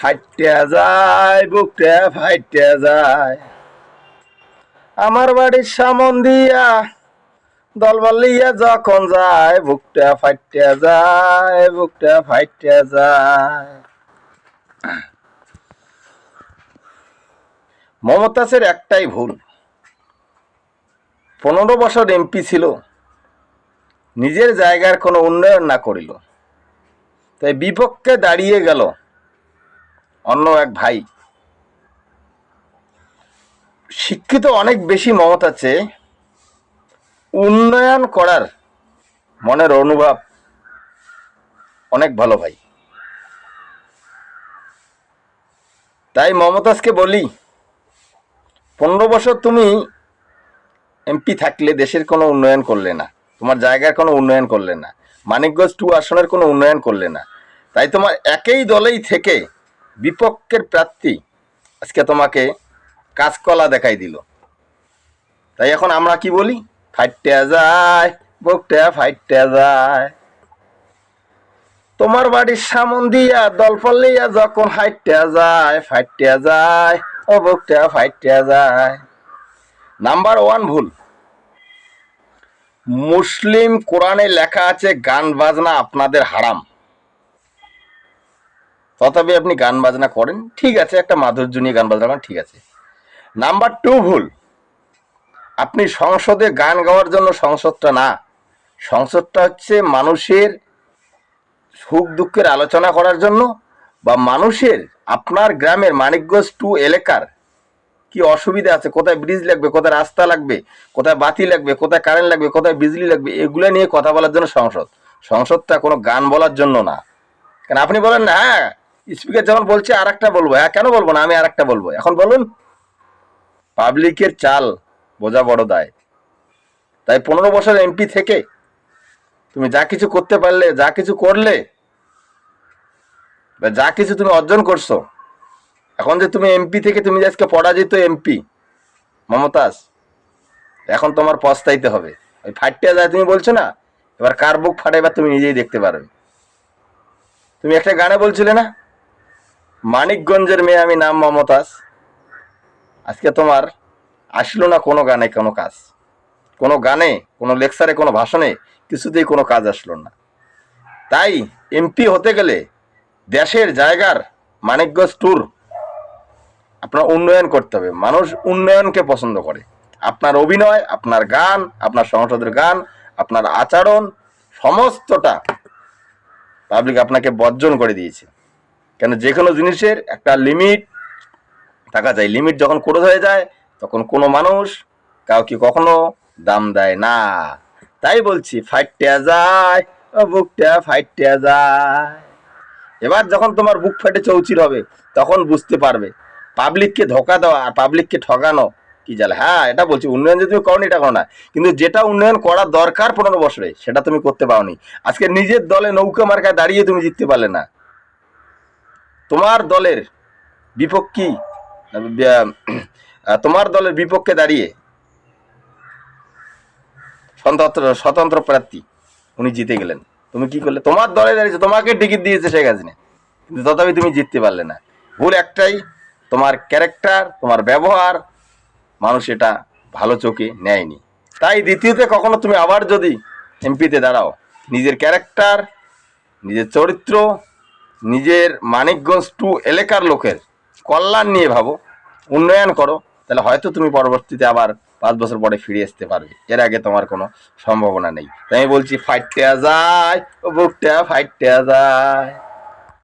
ফাইটে যায়, বুকটা ফাইটে যায়। আমার বাড়ির সামন দিয়া দল বলিয়া যখন যায়, বুকটা ফাইটে যায়, বুকটা ফাইটে যায়। মমতাজের একটাই ভুল। পনেরো বছর এমপি ছিল, নিজের জায়গার কোনো উন্নয়ন না করিল। তাই বিপক্ষে দাঁড়িয়ে গেল। অন্য এক ভাই। শিক্ষিত অনেক বেশি মমতা চেয়ে উন্নয়ন করার মনের অনুভব অনেক ভালো ভাই। তাই মমতাজকে বলি, পনেরো বছর তুমি এমপি থাকলে দেশের কোনো উন্নয়ন করলে না, তোমার জায়গার কোনো উন্নয়ন করলে না, মানিকগঞ্জ টু আসনের কোনো উন্নয়ন করলে না। তাই তোমার একই দলেই থেকে বিপক্ষের প্রার্থী আজকে তোমাকে কাঁচকলা দেখাই দিল। তাই এখন আমরা কি বলি? ফাইটে যায়, বুকটা ফাইটে যায়। তোমার বাড়ির সামন দিয়া দল পল্লিয়া যখন হাইটে যায় ফাইটে যায়, ও বুকটা ফাইটে যায়। নাম্বার ওয়ান ভুল। মুসলিম কোরআনে লেখা আছে, গান বাজনা আপনাদের হারাম। তথাপি আপনি গান বাজনা করেন, ঠিক আছে, একটা মাধুর্য নিয়ে গান বাজনা করেন, ঠিক আছে। নাম্বার টু ভুল। আপনি সংসদে গান গাওয়ার জন্য সংসদটা না, সংসদটা হচ্ছে মানুষের সুখ দুঃখের আলোচনা করার জন্য বা মানুষের, আপনার গ্রামের মানিকগঞ্জ টু এলাকার কি অসুবিধা আছে, কোথায় ব্রিজ লাগবে, কোথায় রাস্তা লাগবে, কোথায় বাতি লাগবে, কোথায় কারেন্ট লাগবে, কোথায় বিজলি লাগবে, এগুলো নিয়ে কথা বলার জন্য সংসদ। সংসদটা কোনো গান বলার জন্য না। কেন আপনি বলেন না হ্যাঁ স্পিকার যখন বলছে আর একটা বলব। হ্যাঁ কেন বলব না? আমি আর একটা বলব। এখন বলুন, পাবলিকের চাল বোঝা বড় দায়। তাই পনেরো বছর এমপি থেকে তুমি যা কিছু করতে পারলে, যা কিছু করলে, বা যা কিছু তুমি অর্জন করছ, এখন যে তুমি এমপি থেকে তুমি আজকে পরাজিত এমপি, মমতাজ, এখন তোমার পস্তাইতে হবে। ওই ফাটতে যায়, তুমি বলছো না? এবার কার বুক ফাটে এবার তুমি নিজেই দেখতে পারবে। তুমি একটা গানে বলছিলে না? মানিকগঞ্জের মেয়ে আমি নাম মমতাজ। আজকে তোমার আসলো না কোনো গানে কোনো কাজ। কোনো গানে, কোনো লেকচারে, কোনো ভাষণে কিছুতেই কোনো কাজ আসলো না। তাই এমপি হতে গেলে দেশের জায়গার মানিকগঞ্জ ট্যুর আপনার উন্নয়ন করতে হবে। মানুষ উন্নয়নকে পছন্দ করে। আপনার অভিনয়, আপনার গান, আপনার সংসদের গান, আপনার আচরণ, সমস্তটা পাবলিক আপনাকে বর্জন করে দিয়েছে। কেন যে কোনো জিনিসের একটা লিমিট থাকা যায়। লিমিট যখন ক্রোধ হয়ে যায়, তখন কোনো মানুষ কাউকে কখনো দাম দেয় না। তাই বলছি ফাইটটা যায়, ও বুকটা ফাইটটা যায়। এবার যখন তোমার বুক ফেটে চৌচির হবে, তখন বুঝতে পারবে। পাবলিককে ধোকা দেওয়া আর পাবলিককে ঠকানো কি জালে হ্যাঁ এটা বলছি, উন্নয়ন যদি তুমি করো এটা করো না। কিন্তু যেটা উন্নয়ন করার দরকার পনেরো বছরে, সেটা তুমি করতে পারোনি। আজকে নিজের দলে নৌকা মার্কায় দাঁড়িয়ে তুমি জিততে পারলে না। তোমার দলের বিপক্ষী তোমার দলের বিপক্ষে দাঁড়িয়ে স্বতন্ত্র স্বতন্ত্র প্রার্থী উনি জিতে গেলেন। তুমি কি করলে? তোমার দলে দাঁড়িয়েছে, তোমাকে টিকিট দিয়েছে শেখ হাসিনা। কিন্তু তথাপি তুমি জিততে পারলে না। ভুল একটাই, তোমার ক্যারেক্টার, তোমার ব্যবহার, মানুষ এটা ভালো চোখে নেয়নি। তাই দ্বিতীয়তে কখনো তুমি আবার যদি এমপিতে দাঁড়াও, নিজের ক্যারেক্টার, নিজের চরিত্র নিজের মানিকগঞ্জ টু এলাকার লোকের কল্যাণ নিয়ে ভাবো, উন্নয়ন করো, তাহলে হয়তো তুমি পরবর্তীতে আবার পাঁচ বছর পরে ফিরে আসতে পারবে। এর আগে তোমার কোনো সম্ভাবনা নেই। তাই আমি বলছি, ফাইটটা যায় বুকটা ফাইটটা যায়।